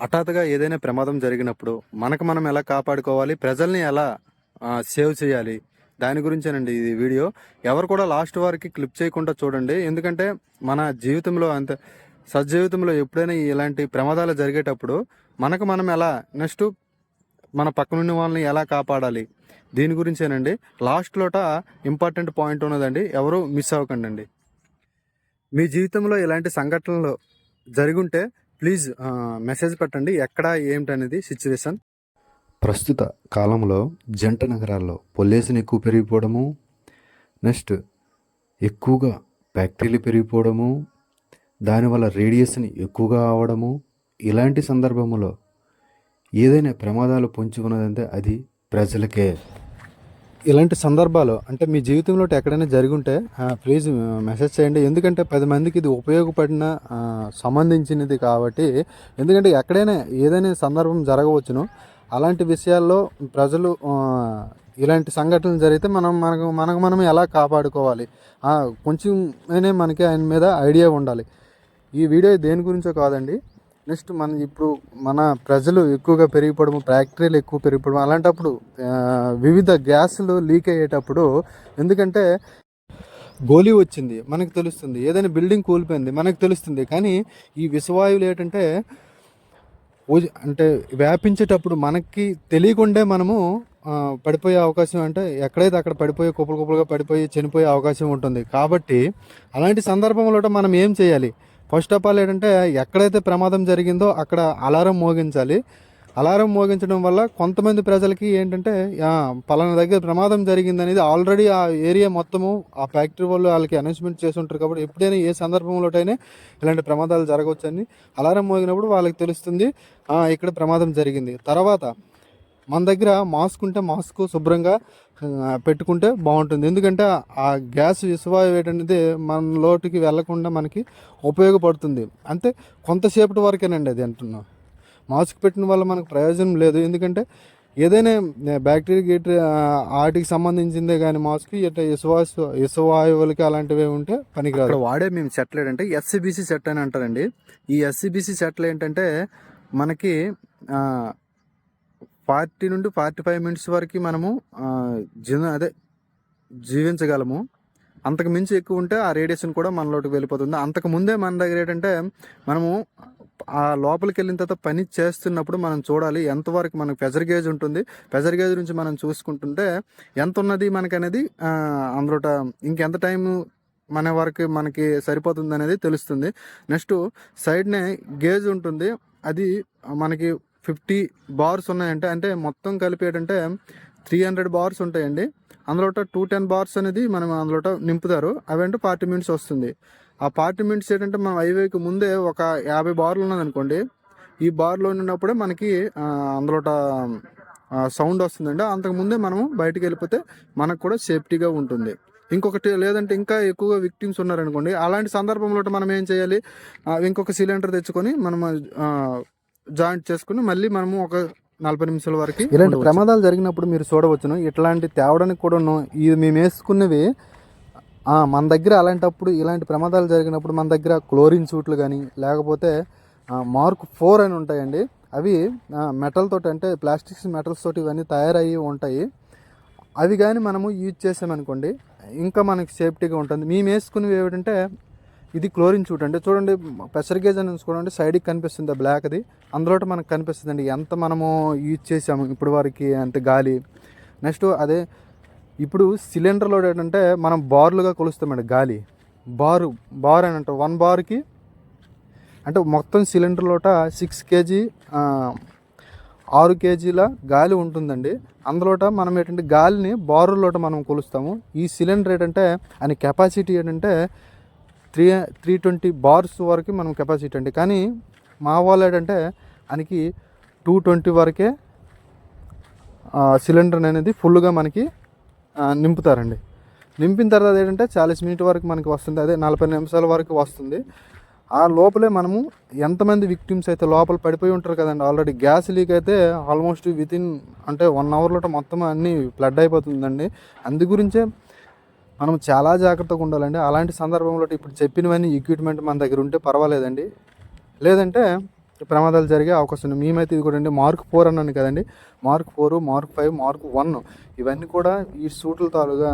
హఠాత్తుగా ఏదైనా ప్రమాదం జరిగినప్పుడు మనకు మనం ఎలా కాపాడుకోవాలి ప్రజల్ని ఎలా సేవ్ చేయాలి దాని గురించేనండి ఈ వీడియో. ఎవరు కూడా లాస్ట్ వారికి క్లిప్ చేయకుండా చూడండి. ఎందుకంటే మన జీవితంలో అంత సజ్జీవితంలో ఎప్పుడైనా ఇలాంటి ప్రమాదాలు జరిగేటప్పుడు మనకు మనం ఎలా నెక్స్ట్ మన పక్కనున్న వాళ్ళని ఎలా కాపాడాలి దీని గురించేనండి. లాస్ట్లోట ఇంపార్టెంట్ పాయింట్ ఉన్నదండి ఎవరు మిస్ అవ్వకండి మీ జీవితంలో ఇలాంటి సంఘటనలు జరిగుంటే ప్లీజ్ మెసేజ్ పెట్టండి ఎక్కడ ఏమిటనేది సిచ్యువేషన్ ప్రస్తుత కాలంలో జంట నగరాల్లో పొల్యూషన్ ఎక్కువ పెరిగిపోవడము నెక్స్ట్ ఎక్కువగా ఫ్యాక్టరీలు పెరిగిపోవడము దానివల్ల రేడియేషన్ ఎక్కువగా అవడము ఇలాంటి సందర్భంలో ఏదైనా ప్రమాదాలు పొంచి ఉన్నదంటే అది ప్రజలకే. ఇలాంటి సందర్భాలు అంటే మీ జీవితంలో ఎక్కడైనా జరుగుంటే ప్లీజ్ మెసేజ్ చేయండి. ఎందుకంటే పది మందికి ఇది ఉపయోగపడిన సంబంధించినది కాబట్టి ఎందుకంటే ఎక్కడైనా ఏదైనా సందర్భం జరగవచ్చును. అలాంటి విషయాల్లో ప్రజలు ఇలాంటి సంఘటనలు జరిగితే మనం మనకు మనకు మనం ఎలా కాపాడుకోవాలి? కొంచెం అయినా మనకి ఆయన మీద ఐడియా ఉండాలి. ఈ వీడియో దేని గురించో కాదండి. నెక్స్ట్ మన ఇప్పుడు మన ప్రజలు ఎక్కువగా పెరిగిపోవడం ఫ్యాక్టరీలు ఎక్కువ పెరిగిపోవడం అలాంటప్పుడు వివిధ గ్యాసులు లీక్ అయ్యేటప్పుడు ఎందుకంటే గోలీ వచ్చింది మనకు తెలుస్తుంది. ఏదైనా బిల్డింగ్ కూలిపోయింది మనకు తెలుస్తుంది. కానీ ఈ విషవాయువులు ఏంటంటే అంటే వ్యాపించేటప్పుడు మనకి తెలియకుండే మనము పడిపోయే అవకాశం అంటే ఎక్కడైతే అక్కడ పడిపోయి కుప్పలు కుప్పలుగా పడిపోయి చనిపోయే అవకాశం ఉంటుంది. కాబట్టి అలాంటి సందర్భంలో మనం ఏం చేయాలి? ఫస్ట్ ఆఫ్ ఆల్ ఏంటంటే ఎక్కడైతే ప్రమాదం జరిగిందో అక్కడ అలారం మోగించాలి. అలారం మోగించడం వల్ల కొంతమంది ప్రజలకి ఏంటంటే పలానా దగ్గర ప్రమాదం జరిగింది అనేది ఆల్రెడీ ఆ ఏరియా మొత్తము ఆ ఫ్యాక్టరీ వాళ్ళు వాళ్ళకి అనౌన్స్మెంట్ చేసి ఉంటారు కాబట్టి ఎప్పుడైనా ఏ సందర్భంలోటైనా ఇలాంటి ప్రమాదాలు జరగవచ్చని అలారం మోగినప్పుడు వాళ్ళకి తెలుస్తుంది ఇక్కడ ప్రమాదం జరిగింది. తర్వాత మన దగ్గర మాస్క్ ఉంటే మాస్క్ శుభ్రంగా పెట్టుకుంటే బాగుంటుంది. ఎందుకంటే ఆ గ్యాస్ విషవాయువు అనేది మన లోటుకి వెళ్ళకుండా మనకి ఉపయోగపడుతుంది. అంతే కొంతసేపటి వరకేనండి అది అంటున్నాం. మాస్క్ పెట్టిన వల్ల మనకు ప్రయోజనం లేదు. ఎందుకంటే ఏదైనా బ్యాక్టీరియా గీటరీ వాటికి సంబంధించిందే కానీ మాస్క్ ఇట్లా ఇసువాసు ఇసువాయువులకి అలాంటివి ఉంటే పనికిరాదు. వాడే మేము సెటిల్ ఏంటంటే ఎస్సీబీసీ సెట్ అని అంటారండి. ఈ ఎస్సీబీసీ సెట్లు ఏంటంటే మనకి ఫార్టీ నుండి ఫార్టీ ఫైవ్ మినిట్స్ వరకు మనము జీవ అదే జీవించగలము. అంతకు మించి ఎక్కువ ఉంటే ఆ రేడియేషన్ కూడా మనలోకి వెళ్ళిపోతుంది. అంతకు ముందే మన దగ్గర ఏంటంటే మనము ఆ లోపలికి వెళ్ళిన తర్వాత పని చేస్తున్నప్పుడు మనం చూడాలి ఎంతవరకు మనకు ప్రెజర్ గేజ్ ఉంటుంది. ప్రెజర్ గేజ్ నుంచి మనం చూసుకుంటుంటే ఎంత ఉన్నది మనకనేది అనేది అందులోట ఇంకెంత టైం మన వరకు మనకి సరిపోతుంది అనేది తెలుస్తుంది. నెక్స్ట్ సైడ్నే గేజ్ ఉంటుంది. అది మనకి ఫిఫ్టీ బార్స్ ఉన్నాయంటే అంటే మొత్తం కలిపి ఏంటంటే త్రీ హండ్రెడ్ బార్స్ ఉంటాయండి. అందులో టూ టెన్ బార్స్ అనేది మనం అందులో నింపుతారు. అవేంటో ఫార్టీ మినిట్స్ వస్తుంది. ఆ ఫార్టీ మినిట్స్ ఏంటంటే మనం హైవేకి ముందే ఒక యాభై బార్లు ఉన్నదనుకోండి ఈ బార్లో ఉన్నప్పుడే మనకి అందులోట సౌండ్ వస్తుందండి. అంతకు ముందే మనము బయటికి వెళ్ళిపోతే మనకు కూడా సేఫ్టీగా ఉంటుంది. ఇంకొకటి లేదంటే ఇంకా ఎక్కువగా విక్టిమ్స్ ఉన్నారనుకోండి అలాంటి సందర్భంలో మనం ఏం చేయాలి? ఇంకొక సిలిండర్ తెచ్చుకొని మనం జాయింట్ చేసుకుని మళ్ళీ మనము ఒక నలభై నిమిషాల వరకు ఇలాంటి ప్రమాదాలు జరిగినప్పుడు మీరు చూడవచ్చును. ఇట్లాంటి తేవడానికి కూడా ఇది మేము వేసుకున్నవి మన దగ్గర అలాంటప్పుడు ఇలాంటి ప్రమాదాలు జరిగినప్పుడు మన దగ్గర క్లోరిన్ సూట్లు కానీ లేకపోతే మార్క్ ఫోర్ అని ఉంటాయండి. అవి మెటల్ తోటి అంటే ప్లాస్టిక్స్ మెటల్స్ తోటి ఇవన్నీ తయారయ్యి ఉంటాయి. అవి కానీ మనము యూజ్ చేసామనుకోండి ఇంకా మనకి సేఫ్టీగా ఉంటుంది. మేము వేసుకునేవి ఏమిటంటే ఇది క్లోరిన్ చూట్ అంటే చూడండి ప్రెషర్ గేజ్ అని చూడండి సైడ్కి కనిపిస్తుంది బ్లాక్ అది అందులో మనకు కనిపిస్తుంది ఎంత మనము యూజ్ చేసాము ఇప్పుడు వరకు అంటే గాలి. నెక్స్ట్ అదే ఇప్పుడు సిలిండర్లో ఏంటంటే మనం బార్లుగా కొలుస్తామండి గాలి. బారు బార్ అని అంటారు. వన్ బార్కి అంటే మొత్తం సిలిండర్లోట సిక్స్ కేజీ ఆరు కేజీల గాలి ఉంటుందండి. అందులోట మనం ఏంటంటే గాలిని బారులోట మనం కొలుస్తాము. ఈ సిలిండర్ ఏంటంటే అని కెపాసిటీ ఏంటంటే త్రీ త్రీ ట్వంటీ బార్స్ వరకు మనం కెపాసిటీ అండి కానీ మా వాళ్ళు ఏంటంటే ఆయనకి టూ ట్వంటీ వరకే సిలిండర్ అనేది ఫుల్గా మనకి నింపుతారండి. నింపిన తర్వాత ఏంటంటే చాలీస్ మినిట్ వరకు మనకి వస్తుంది అదే నలభై నిమిషాల వరకు వస్తుంది. ఆ లోపలే మనము ఎంతమంది విక్టిమ్స్ అయితే లోపల పడిపోయి ఉంటారు కదండి ఆల్రెడీ గ్యాస్ లీక్ అయితే ఆల్మోస్ట్ వితిన్ అంటే వన్ అవర్లో మొత్తం అన్నీ ఫ్లడ్ అయిపోతుందండి. అందు గురించే మనం చాలా జాగ్రత్తగా ఉండాలండి. అలాంటి సందర్భంలో ఇప్పుడు చెప్పినవన్నీ ఎక్విప్మెంట్ మన దగ్గర ఉంటే పర్వాలేదండి. లేదంటే ప్రమాదాలు జరిగే అవకాశం ఉంది. మేమైతే ఇది కూడా అండి మార్క్ ఫోర్ అన్నాను కదండి. Mark four mark five mark one ఇవన్నీ కూడా ఈ సూట్ల తాలుగా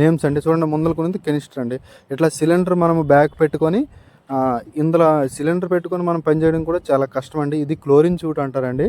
నేమ్స్ అండి. చూడండి ముందలకునేది కెనిస్టర్ అండి. ఇట్లా సిలిండర్ మనము బ్యాగ్ పెట్టుకొని ఇందులో సిలిండర్ పెట్టుకొని మనం పనిచేయడం కూడా చాలా కష్టం అండి. ఇది క్లోరిన్ సూట్ అంటారండి.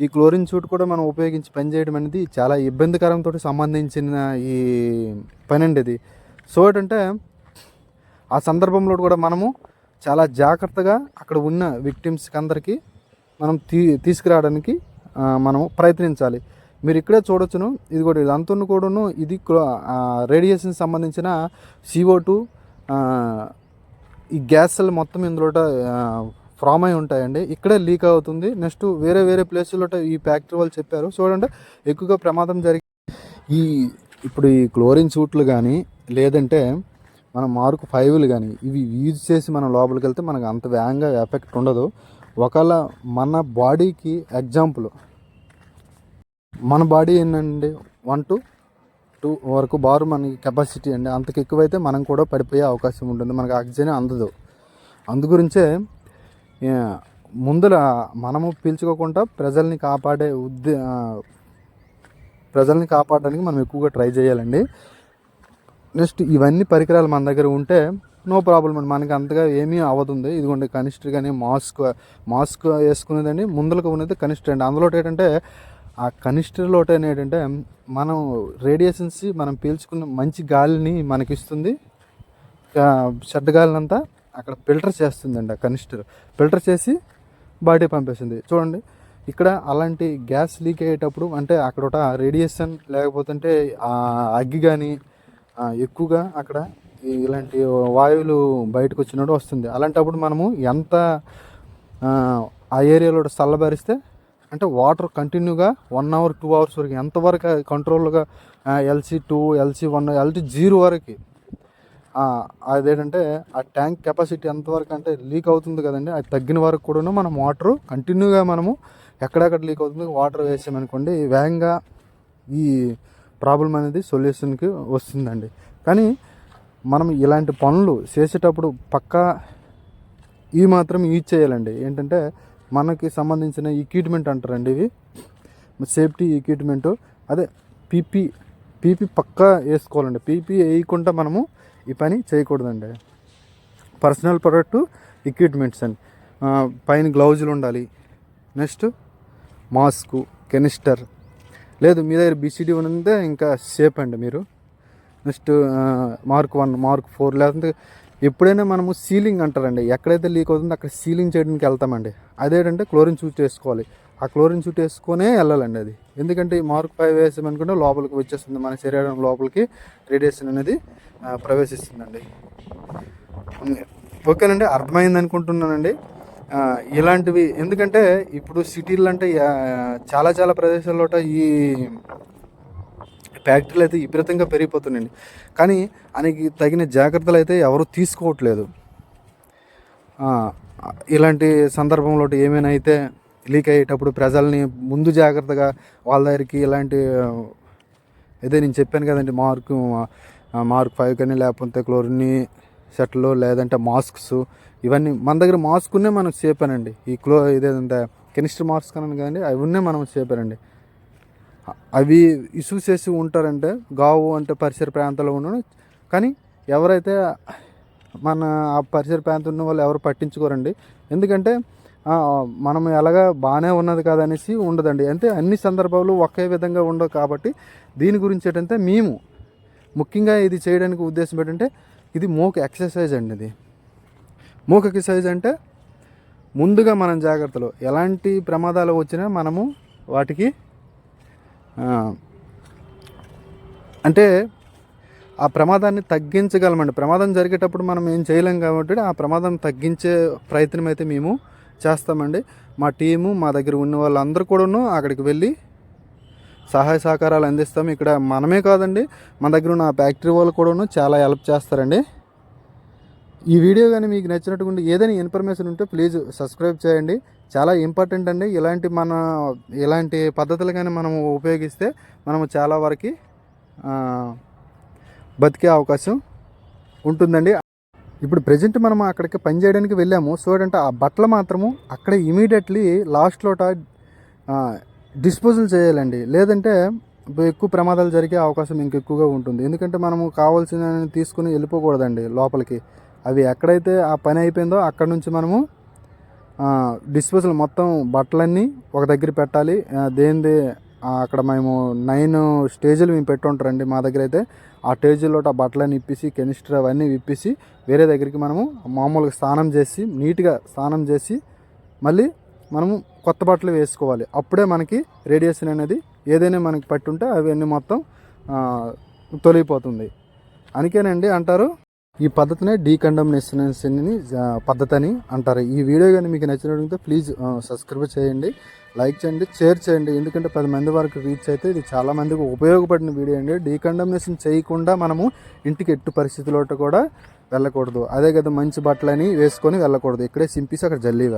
ఈ క్లోరిన్ సూట్ కూడా మనం ఉపయోగించి పనిచేయడం అనేది చాలా ఇబ్బందికరంతో సంబంధించిన ఈ పని అండి ఇది. సో ఏంటంటే ఆ సందర్భంలో కూడా మనము చాలా జాగ్రత్తగా అక్కడ ఉన్న విక్టిమ్స్కి అందరికీ మనం తీ తీసుకురావడానికి మనము ప్రయత్నించాలి. మీరు ఇక్కడే చూడొచ్చును ఇది కూడా ఇదంతను కూడాను ఇది రేడియేషన్ సంబంధించిన సిఓ టూ ఈ గ్యాస్లు మొత్తం ఇందులో ఫామ్ అయి ఉంటాయండి. ఇక్కడే లీక్ అవుతుంది. నెక్స్ట్ వేరే వేరే ప్లేసుల్లో ఈ ఫ్యాక్టరీ వాళ్ళు చెప్పారు. చూడండి ఎక్కువగా ప్రమాదం జరిగి ఈ ఇప్పుడు ఈ క్లోరిన్ సూట్లు కానీ లేదంటే మన మార్క్ ఫైవ్లు కానీ ఇవి యూజ్ చేసి మనం లోపలికి వెళ్తే మనకు అంత వేగంగా ఎఫెక్ట్ ఉండదు. ఒకవేళ మన బాడీకి ఎగ్జాంపుల్ మన బాడీ ఏంటండి వన్ టు టూ వరకు బారు మనకి కెపాసిటీ అండి. అంతకు ఎక్కువైతే మనం కూడా పడిపోయే అవకాశం ఉంటుంది. మనకు ఆక్సిజన్ అందదు. అందు గురించే ముందుల మనము పీల్చుకోకుండా ప్రజల్ని కాపాడే ఉద్దే ప్రజల్ని కాపాడడానికి మనం ఎక్కువగా ట్రై చేయాలండి. నెక్స్ట్ ఇవన్నీ పరికరాలు మన దగ్గర ఉంటే నో ప్రాబ్లం అండి. మనకి అంతగా ఏమీ అవ్వదుంది ఇదిగోండి కనిస్టర్ కానీ మాస్క్ మాస్క్ వేసుకునేదండి. ముందులకు ఉన్నది కనిస్టర్ అండి. అందులో ఏంటంటే ఆ కనిస్టర్లో ఏంటంటే మనం రేడియేషన్స్ మనం పీల్చుకున్న మంచి గాలిని మనకిస్తుంది. చెడ్డ గాలినంతా అక్కడ ఫిల్టర్ చేస్తుందండి ఆ కనిస్టర్ ఫిల్టర్ చేసి బాడీ పంపేస్తుంది చూడండి ఇక్కడ అలాంటి గ్యాస్ లీక్ అయ్యేటప్పుడు అంటే అక్కడ ఒక రేడియేషన్ లేకపోతుంటే ఆ అగ్గి కానీ ఎక్కువగా అక్కడ ఇలాంటి వాయువులు బయటకు వచ్చినట్టు వస్తుంది. అలాంటప్పుడు మనము ఎంత ఆ, ఏరియాలో చల్లబరిస్తే అంటే వాటర్ కంటిన్యూగా వన్ అవర్ టూ అవర్స్ వరకు ఎంతవరకు కంట్రోల్గా LC two LC one LC zero వరకు అదేంటంటే ఆ ట్యాంక్ కెపాసిటీ ఎంతవరకు అంటే లీక్ అవుతుంది కదండి అది తగ్గిన వరకు కూడా మనం వాటర్ కంటిన్యూగా మనము ఎక్కడెక్కడ లీక్ అవుతుంది వాటర్ వేసామనుకోండి వేగంగా ఈ ప్రాబ్లం అనేది సొల్యూషన్కి వస్తుందండి. కానీ మనం ఇలాంటి పనులు చేసేటప్పుడు పక్కా ఇవి మాత్రం యూజ్ చేయాలండి. ఏంటంటే మనకి సంబంధించిన ఈక్విప్మెంట్ అంటారండి ఇవి. సేఫ్టీ ఈక్విప్మెంట్ అదే పీపీ పీపీ పక్కా వేసుకోవాలండి. పీపీ వేయకుండా మనము ఈ పని చేయకూడదండి. పర్సనల్ ప్రొడక్ట్ ఎక్విప్మెంట్స్ అండి పైన గ్లౌజులు ఉండాలి. నెక్స్ట్ మాస్క్ కెనిస్టర్ లేదు మీ దగ్గర బీసీడీ ఉంటే ఇంకా సేఫ్ అండి మీరు. Next mark one mark four లేదంటే ఎప్పుడైనా మనము సీలింగ్ అంటారండి. ఎక్కడైతే లీక్ అవుతుందో అక్కడ సీలింగ్ చేయడానికి వెళ్తామండి. అదేంటంటే క్లోరిన్ చూస్ చేసుకోవాలి. ఆ క్లోరిన్ షూట్ వేసుకొనే వెళ్ళాలండి అది. ఎందుకంటే ఈ మార్క్ ఫైవ్ వేసామనుకుంటే లోపలికి వచ్చేస్తుంది మన శరీరం లోపలికి రేడియేషన్ అనేది ప్రవేశిస్తుందండి. ఓకేనండి అర్థమైంది అనుకుంటున్నానండి. ఇలాంటివి ఎందుకంటే ఇప్పుడు సిటీలు అంటే చాలా చాలా ప్రదేశాల్లో ఈ ఫ్యాక్టరీలు అయితే విపరీతంగా పెరిగిపోతున్నాయండి. కానీ ఆయనకి తగిన జాగ్రత్తలు అయితే ఎవరు తీసుకోవట్లేదు. ఇలాంటి సందర్భంలో ఏమైనా అయితే లీక్ అయ్యేటప్పుడు ప్రజల్ని ముందు జాగ్రత్తగా వాళ్ళ దగ్గరికి ఇలాంటి అదే నేను చెప్పాను కదండి మార్క్ మార్క్ ఫైవ్ కానీ లేకపోతే క్లోరిన్ షర్ట్లు లేదంటే మాస్క్స్ ఇవన్నీ మన దగ్గర మాస్క్ ఉన్నే మనం సేఫ్ ఈ క్లో ఇదేదంటే కెమిస్ట్రీ మాస్క్ అన్నాను కదండి అవి ఉన్నే మనం సేఫ్ అవి ఇష్యూ చేసి ఉంటారంటే గావు అంటే పరిసర ప్రాంతాల్లో ఉండడం కానీ ఎవరైతే మన ఆ పరిసర ప్రాంతం ఉన్న వాళ్ళు ఎవరు పట్టించుకోరండి. ఎందుకంటే మనం ఎలాగా బాగానే ఉన్నది కాదనేసి ఉండదండి. అంటే అన్ని సందర్భాలు ఒకే విధంగా ఉండవు కాబట్టి దీని గురించి ఏంటంటే మేము ముఖ్యంగా ఇది చేయడానికి ఉద్దేశం ఏంటంటే ఇది మోక్ ఎక్సర్సైజ్ అండి ఇది. మోక్ ఎక్సర్సైజ్ అంటే ముందుగా మనం జాగ్రత్తలు ఎలాంటి ప్రమాదాలు వచ్చినా మనము వాటికి అంటే ఆ ప్రమాదాన్ని తగ్గించగలమండి. ప్రమాదం జరిగేటప్పుడు మనం ఏం చేయలేం కాబట్టి ఆ ప్రమాదం తగ్గించే ప్రయత్నం అయితే మేము చేస్తామండి. మా టీము మా దగ్గర ఉన్న వాళ్ళందరూ కూడాను అక్కడికి వెళ్ళి సహాయ సహకారాలు అందిస్తాం. ఇక్కడ మనమే కాదండి మన దగ్గర ఉన్న ఫ్యాక్టరీ వాళ్ళు కూడాను చాలా హెల్ప్ చేస్తారండి. ఈ వీడియో కానీ మీకు నచ్చినట్టుగా ఉంటే ఏదైనా ఇన్ఫర్మేషన్ ఉంటే ప్లీజ్ సబ్స్క్రైబ్ చేయండి. చాలా ఇంపార్టెంట్ అండి. ఇలాంటి మన ఇలాంటి పద్ధతులు కానీ మనం ఉపయోగిస్తే మనము చాలా వరకు బతికే అవకాశం ఉంటుందండి. ఇప్పుడు ప్రజెంట్ మనం అక్కడికి పని చేయడానికి వెళ్ళాము. సో ఏంటంటే ఆ బట్టలు మాత్రము అక్కడ ఇమీడియట్లీ లాస్ట్లోట డిస్పోజల్ చేయాలండి. లేదంటే ఇప్పుడు ఎక్కువ ప్రమాదాలు జరిగే అవకాశం ఇంకెక్కువగా ఉంటుంది. ఎందుకంటే మనము కావాల్సిన తీసుకుని వెళ్ళిపోకూడదండి లోపలికి. అవి ఎక్కడైతే ఆ పని అయిపోయిందో అక్కడ నుంచి మనము డిస్పోజల్ మొత్తం బట్టలన్నీ ఒక దగ్గర పెట్టాలి. ఆ, దేనిది అక్కడ మేము నైన్ స్టేజీలు మేము పెట్టుంటారండి మా దగ్గర అయితే ఆ స్టేజీలో ఆ బట్టలన్నీ ఇప్పిసి కెనిస్టర్ అవన్నీ విప్పేసి వేరే దగ్గరికి మనము మామూలుగా స్నానం చేసి నీట్గా స్నానం చేసి మళ్ళీ మనము కొత్త బట్టలు వేసుకోవాలి. అప్పుడే మనకి రేడియేషన్ అనేది ఏదైనా మనకి పట్టుంటే అవన్నీ మొత్తం తొలగిపోతుంది. అందుకేనండి అంటారు ఈ పద్ధతినే డీకండమ్నేషన్ పద్ధతి అని అంటారు. ఈ వీడియో కానీ మీకు నచ్చినట్లయితే ప్లీజ్ సబ్స్క్రైబ్ చేయండి లైక్ చేయండి షేర్ చేయండి. ఎందుకంటే పది మంది వరకు రీచ్ అయితే ఇది చాలా మందికి ఉపయోగపడిన వీడియో అండి. డీకండమ్నేషన్ చేయకుండా మనము ఇంటికి ఎట్టు పరిస్థితుల్లో కూడా వెళ్ళకూడదు. అదే కదా మంచి బట్టలని వేసుకొని వెళ్ళకూడదు. ఇక్కడే సింపేసి అక్కడ జల్లి